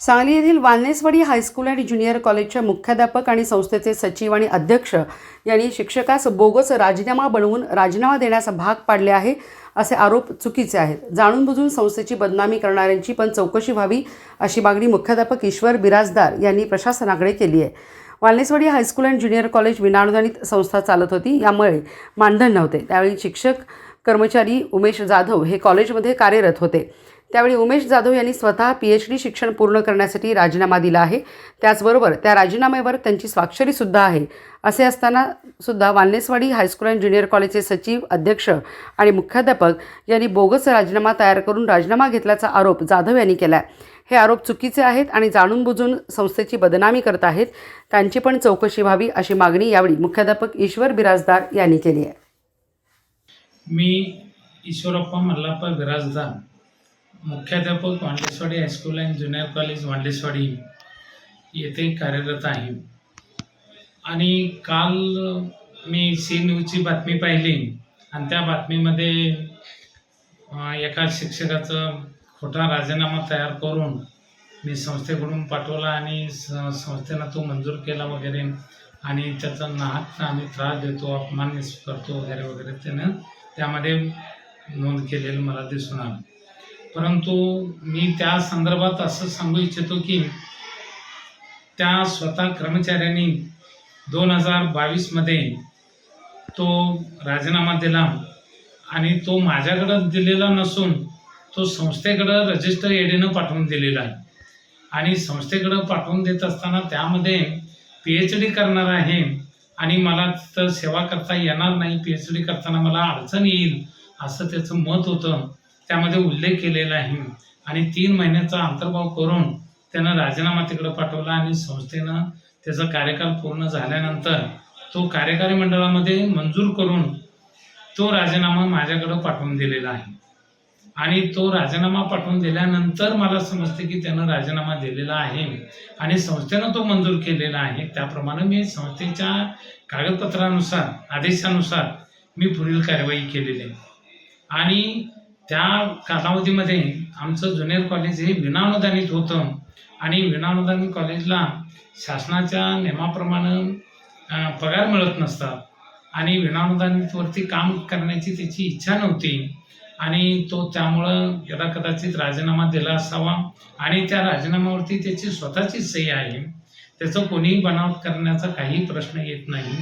सांगली येथील वालनेसवाडी हायस्कूल आणि ज्युनियर कॉलेजच्या मुख्याध्यापक आणि संस्थेचे सचिव आणि अध्यक्ष यांनी शिक्षकास बोगस राजीनामा बनवून राजीनामा देण्यास भाग पाडले आहे असे आरोप चुकीचे आहेत. जाणून बुजून संस्थेची बदनामी करणाऱ्यांची पण चौकशी व्हावी अशी मागणी मुख्याध्यापक ईश्वर बिराजदार यांनी प्रशासनाकडे केली आहे. Walneswadi high school and junior college विनाअनुदानित संस्था चालत होती. यामुळे मानधन नव्हते. त्यावेळी शिक्षक कर्मचारी उमेश जाधव हे कॉलेजमध्ये कार्यरत होते. त्यावेळी उमेश जाधव यांनी स्वतः पी एच डी शिक्षण पूर्ण करण्यासाठी राजीनामा दिला आहे. त्याचबरोबर त्या राजीनाम्यावर त्यांची स्वाक्षरीसुद्धा आहे. असे असताना सुद्धा वालनेसवाडी हायस्कूल अँड ज्युनियर कॉलेजचे सचिव अध्यक्ष आणि मुख्याध्यापक यांनी बोगस राजीनामा तयार करून राजीनामा घेतल्याचा आरोप जाधव यांनी केला आहे हे आरोप चुकीचे आहेत आणि जाणून बुजून संस्थेची बदनामी करत आहेत. त्यांची पण चौकशी व्हावी अशी मागणी यावेळी मुख्याध्यापक ईश्वर बिराजदार यांनी केली आहे. मी ईश्वरप्पा मल्लाप्पा बिराजदार. मुख्याध्यापक Wandeswadi high school and junior college Wandeswadi येथे कार्यरत आहे. आणि काल मी सी न्यूजची बातमी पाहिली आणि त्या बातमीमध्ये एका शिक्षकाचं खोटा राजीनामा तयार करून मी संस्थेकडून पाठवला आणि स संस्थेनं तो मंजूर केला वगैरे आणि त्याचा नाहक आम्ही त्रास देतो अपमान करतो वगैरे वगैरे त्यानं त्यामध्ये नोंद केलेलं मला दिसून आलं. परंतु मी त्या संदर्भात असं सांगू इच्छितो की त्या स्वतः कर्मचाऱ्यांनी दोन हजार बावीसमध्ये तो राजीनामा दिला आणि तो माझ्याकडं दिलेला नसून तो संस्थेकडं रजिस्टर एडीनं पाठवून दिलेला आहे. आणि संस्थेकडं पाठवून देत असताना त्यामध्ये पी एच डी करणार आहे आणि मला तिथं सेवा करता येणार नाही. पी एच डी करताना मला अडचण येईल असं त्याचं मत होतं. त्यामध्ये उल्लेख केलेला आहे. आणि तीन महिन्याचा अंतर्भाव करून त्यानं राजीनामा तिकडं पाठवला आणि संस्थेनं त्याचा कार्यकाल पूर्ण झाल्यानंतर तो कार्यकारी मंडळामध्ये मंजूर करून तो राजीनामा माझ्याकडं पाठवून दिलेला आहे. आणि तो राजीनामा पाठवून दिल्यानंतर मला समजते की त्यानं राजीनामा दिलेला आहे आणि संस्थेनं तो मंजूर केलेला आहे. त्याप्रमाणे मी संस्थेच्या कागदपत्रानुसार आदेशानुसार मी पुढील कार्यवाही केलेली आहे. आणि त्या कालावधीमध्ये आमचं ज्युनियर कॉलेज हे विनानुदानित होतं. आणि विनानुदानित कॉलेजला शासनाच्या नियमाप्रमाणे पगार मिळत नसतात आणि विनानुदानितवरती काम करण्याची त्याची इच्छा नव्हती. आणि तो त्यामुळं यदा कदाचित राजीनामा दिला असावा. आणि त्या राजीनाम्यावरती त्याची स्वतःची सही आहे. त्याचं कोणीही बनावट करण्याचा काही प्रश्न येत नाही.